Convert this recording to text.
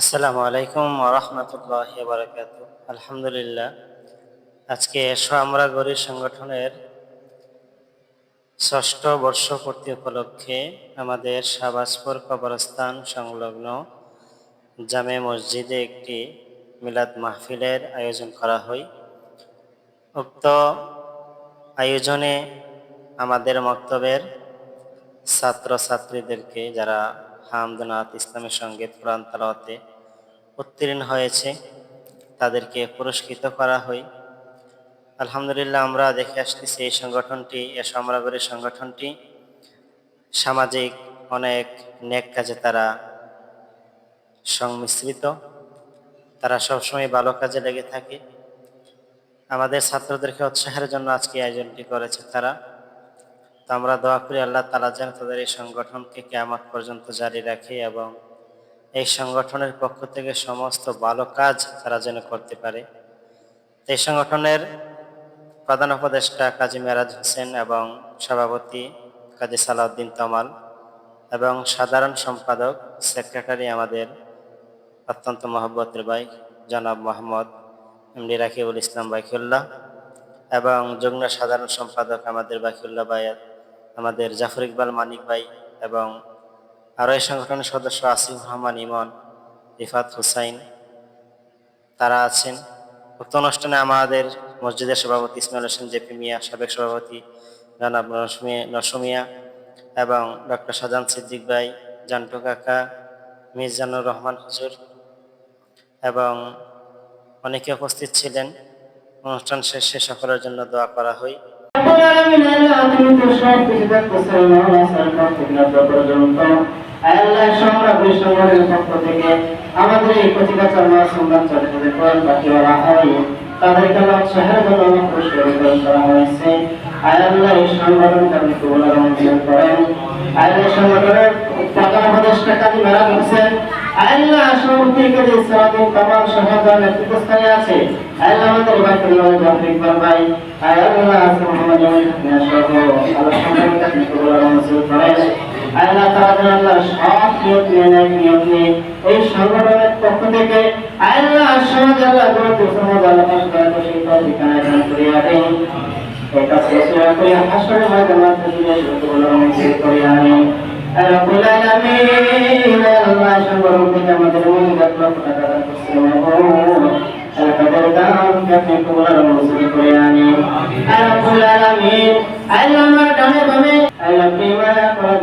আসসালামু আলাইকুম রহমতুল্লাহ বারকাত আলহামদুলিল্লাহ, আজকে আমরা গরি সংগঠনের ষষ্ঠ বর্ষপূর্তি উপলক্ষে আমাদের শাহবাজপুর কবরস্থান সংলগ্ন জামে মসজিদে একটি মিলাদ মাহফিলের আয়োজন করা হয়। উক্ত আয়োজনে আমাদের মক্তবের ছাত্রছাত্রীদেরকে যারা হামদনাথ ইসলামী সংগীত কোরআন উত্তীর্ণ হয়েছে। তাদেরকে পুরস্কৃত করা হয়। আলহামদুলিল্লাহ, আমরা দেখে আসতেছি এই সংগঠনটি, এ সমরাগরী সংগঠনটি। সামাজিক অনেক নেক কাজে তারা সংমিশ্রিত। তারা সবসময় ভালো কাজে লেগে থাকে। আমাদের ছাত্রদেরকে উৎসাহের জন্য আজকে আয়োজনটি করেছে তারা। তো আমরা দোয়া করি আল্লাহ তালা যেন তাদের এই সংগঠনকে কেয়ামত পর্যন্ত জারি রাখে এবং এই সংগঠনের পক্ষ থেকে সমস্ত ভালো কাজ তারা যেন করতে পারে। এই সংগঠনের প্রধান উপদেষ্টা কাজী মেরাজ হোসেন এবং সভাপতি কাজী সালাউদ্দিন তমাল এবং সাধারণ সম্পাদক, সেক্রেটারি আমাদের অত্যন্ত মহব্বতের ভাই জনাব মোহাম্মদ এমডি রাকিবুল ইসলাম বাইকুল্লাহ এবং যুগ্ম সাধারণ সম্পাদক আমাদের বাকিউল্লাহ ভাই আমাদের জাফর ইকবাল মানিক ভাই এবং আরও এই সংগঠনের সদস্য আসিফ রহমান ইমন, রিফাত হুসাইন, তারা আছেন। উক্ত অনুষ্ঠানে আমাদের মসজিদের সভাপতি ইসমাইল হোসেন জেপি মিয়া, সাবেক সভাপতি জনাব নসমিয়া এবং ডক্টর শাহজান সিদ্দিক ভাই, জান্টু কাকা মির্জানুর রহমান হুজুর এবং অনেকে উপস্থিত ছিলেন। অনুষ্ঠান শেষে সকলের জন্য দোয়া করা হয় রব্বুল আলামিন আল্লাহ তুমি তো সব আমাদের এই মাসুমদান চলে কোরআন পাখি বলা হয় আল্লাহ শহরের জন্য আমার পুরস্কার বিতরণ করা হয়েছে সংগঠনের প্রধান উপদেষ্টা কাজী মেরাজ হোসেন আল্লাহ সমিতি কাজী সারাদিন কামাল সহকার নেতৃত্বস্থানে আছে। আল্লাহ আমাদের বাইতুল্লাহ জাফর ইকবাল ভাই। আল্লাহ মোহাম্মদ জামিল সহ আল্লাহ সম্মানিত আপনি কবুল করেন। আল্লাহ তাআলা আল্লাহ সব নিয়ত নিয়ে নিয়ত নিয়ে এই সংগঠনের পক্ষ থেকে আল্লাহ সমাজ আল্লাহ গুরুত্ব সমাজ আল্লাহ সংগঠন থেকে আমাদের মনে রাখল টাকা দান করছে তাদের দামকে আপনি কবুল আর মঞ্জুর করে আনি। আল্লাহ আলামিন আল্লাহ ডানে বামে। আল্লাহ প্রেমা করে